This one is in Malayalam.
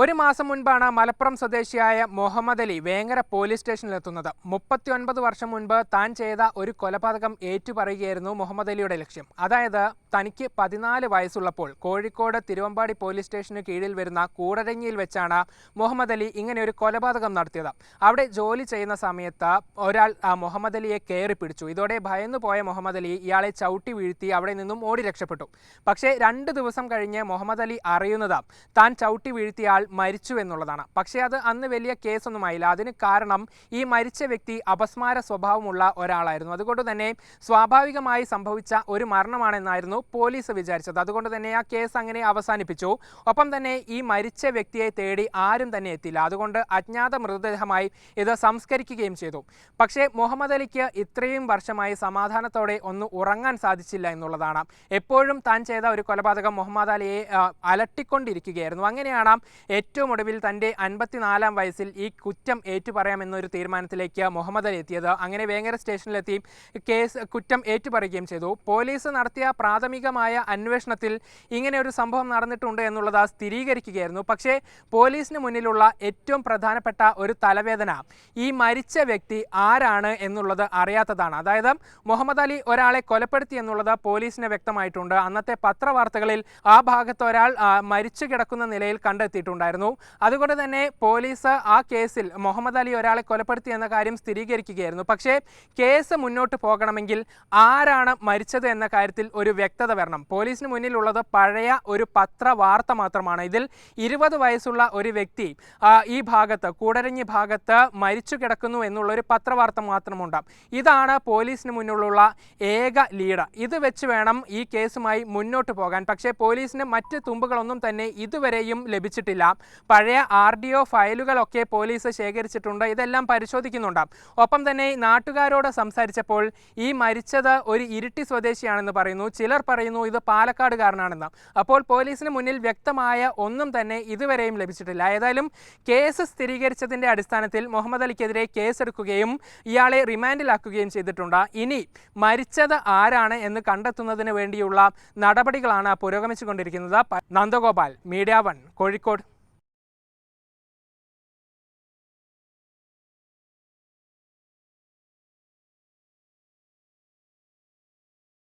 ഒരു മാസം മുൻപാണ് മലപ്പുറം സ്വദേശിയായ മുഹമ്മദ് അലി വേങ്ങര പോലീസ് സ്റ്റേഷനിലെത്തുന്നത്. മുപ്പത്തിയൊൻപത് വർഷം മുൻപ് താൻ ചെയ്ത ഒരു കൊലപാതകം ഏറ്റുപറയുകയായിരുന്നു മുഹമ്മദ് അലിയുടെ ലക്ഷ്യം. അതായത് തനിക്ക് പതിനാല് വയസ്സുള്ളപ്പോൾ കോഴിക്കോട് തിരുവമ്പാടി പോലീസ് സ്റ്റേഷന് കീഴിൽ വരുന്ന കൂടരഞ്ഞിയിൽ വെച്ചാണ് മുഹമ്മദ് അലി ഇങ്ങനെ ഒരു കൊലപാതകം നടത്തിയത്. അവിടെ ജോലി ചെയ്യുന്ന സമയത്ത് ഒരാൾ മുഹമ്മദ് അലിയെ കയറി പിടിച്ചു. ഇതോടെ ഭയന്നു പോയ മുഹമ്മദ് അലി ഇയാളെ ചവിട്ടി വീഴ്ത്തി അവിടെ നിന്നും ഓടി രക്ഷപ്പെട്ടു. പക്ഷേ രണ്ട് ദിവസം കഴിഞ്ഞ് മുഹമ്മദ് അലി അറിയുന്നത് താൻ ചവിട്ടി വീഴ്ത്തിയ ആൾ മരിച്ചു എന്നുള്ളതാണ്. പക്ഷേ അത് അന്ന് വലിയ കേസൊന്നുമായില്ല അതിന് കാരണം ഈ മരിച്ച വ്യക്തി അപസ്മാര സ്വഭാവമുള്ള ഒരാളായിരുന്നു. അതുകൊണ്ട് തന്നെ സ്വാഭാവികമായി സംഭവിച്ച ഒരു മരണമാണെന്നായിരുന്നു പോലീസ് വിചാരിച്ചത്. അതുകൊണ്ട് തന്നെ ആ കേസ് അങ്ങനെ അവസാനിപ്പിച്ചു. ഒപ്പം തന്നെ ഈ മരിച്ച വ്യക്തിയെ തേടി ആരും തന്നെ എത്തില്ല അതുകൊണ്ട് അജ്ഞാത മൃതദേഹമായി ഇത് സംസ്കരിക്കുകയും ചെയ്തു. പക്ഷേ മുഹമ്മദ് അലിക്ക് ഇത്രയും വർഷമായി സമാധാനത്തോടെ ഒന്ന് ഉറങ്ങാൻ സാധിച്ചില്ല എന്നുള്ളതാണ്. എപ്പോഴും താൻ ചെയ്ത ഒരു കൊലപാതകം മുഹമ്മദ് അലിയെ അലട്ടിക്കൊണ്ടിരിക്കുകയായിരുന്നു. അങ്ങനെയാണ് ഏറ്റവും ഒടുവിൽ തന്റെ അൻപത്തിനാലാം വയസ്സിൽ ഈ കുറ്റം ഏറ്റുപറയാമെന്നൊരു തീരുമാനത്തിലേക്ക് മുഹമ്മദ് അലി എത്തിയത്. അങ്ങനെ വേങ്ങര സ്റ്റേഷനിലെത്തി കേസ് കുറ്റം ഏറ്റുപറയുകയും ചെയ്തു. പോലീസ് നടത്തിയ പ്രാഥമികമായ അന്വേഷണത്തിൽ ഇങ്ങനെ ഒരു സംഭവം നടന്നിട്ടുണ്ട് എന്നുള്ളത് സ്ഥിരീകരിക്കുകയായിരുന്നു. പക്ഷേ പോലീസിന് മുന്നിലുള്ള ഏറ്റവും പ്രധാനപ്പെട്ട ഒരു തലവേദന ഈ മരിച്ച വ്യക്തി ആരാണ് എന്നുള്ളത് അറിയാത്തതാണ്. അതായത് മുഹമ്മദ് അലി ഒരാളെ കൊലപ്പെടുത്തി എന്നുള്ളത് പോലീസിന് വ്യക്തമായിട്ടുണ്ട്. അന്നത്തെ പത്രവാർത്തകളിൽ ആ ഭാഗത്ത് ഒരാൾ മരിച്ചു കിടക്കുന്ന നിലയിൽ കണ്ടെത്തിയിട്ടുണ്ടായിരുന്നു. അതുകൊണ്ട് തന്നെ പോലീസ് ആ കേസിൽ മുഹമ്മദ് അലി ഒരാളെ കൊലപ്പെടുത്തി എന്ന കാര്യം സ്ഥിരീകരിക്കുകയായിരുന്നു. പക്ഷേ കേസ് മുന്നോട്ട് പോകണമെങ്കിൽ ആരാണ് മരിച്ചത് എന്ന കാര്യത്തിൽ ഒരു വ്യക്തത വരണം. പോലീസിന് മുന്നിലുള്ളത് പഴയ ഒരു പത്രവാർത്ത മാത്രമാണ്. ഇതിൽ ഇരുപത് വയസ്സുള്ള ഒരു വ്യക്തി ഈ ഭാഗത്ത് കൂടരഞ്ഞി ഭാഗത്ത് മരിച്ചു കിടക്കുന്നു എന്നുള്ള ഒരു പത്രവാർത്ത മാത്രമുണ്ട്. ഇതാണ് പോലീസിന് മുന്നിലുള്ള ഏക ലീഡ്. ഇത് വെച്ച് വേണം ഈ കേസുമായി മുന്നോട്ട് പോകാൻ. പക്ഷേ പോലീസിന് മറ്റ് തുമ്പുകളൊന്നും തന്നെ ഇതുവരെയും ലഭിച്ചിട്ടില്ല. പഴയ ആർ ഡി ഒ ഫയലുകളൊക്കെ പോലീസ് ശേഖരിച്ചിട്ടുണ്ട്. ഇതെല്ലാം പരിശോധിക്കുന്നുണ്ട്. ഒപ്പം തന്നെ നാട്ടുകാരോട് സംസാരിച്ചപ്പോൾ ഈ മരിച്ചത് ഒരു ഇരിട്ടി സ്വദേശിയാണെന്ന് പറയുന്നു. ചിലർ പറയുന്നു ഇത് പാലക്കാട് പാലക്കാടുകാരനാണെന്ന്. അപ്പോൾ പോലീസിന് മുന്നിൽ വ്യക്തമായ ഒന്നും തന്നെ ഇതുവരെയും ലഭിച്ചിട്ടില്ല. ഏതായാലും കേസ് സ്ഥിരീകരിച്ചതിന്റെ അടിസ്ഥാനത്തിൽ മുഹമ്മദ് അലിക്കെതിരെ കേസെടുക്കുകയും ഇയാളെ റിമാൻഡിലാക്കുകയും ചെയ്തിട്ടുണ്ട്. ഇനി മരിച്ചത് ആരാണ് എന്ന് കണ്ടെത്തുന്നതിന് വേണ്ടിയുള്ള നടപടികളാണ് പുരോഗമിച്ചുകൊണ്ടിരിക്കുന്നത്. Nandagopal media one Kozhikode.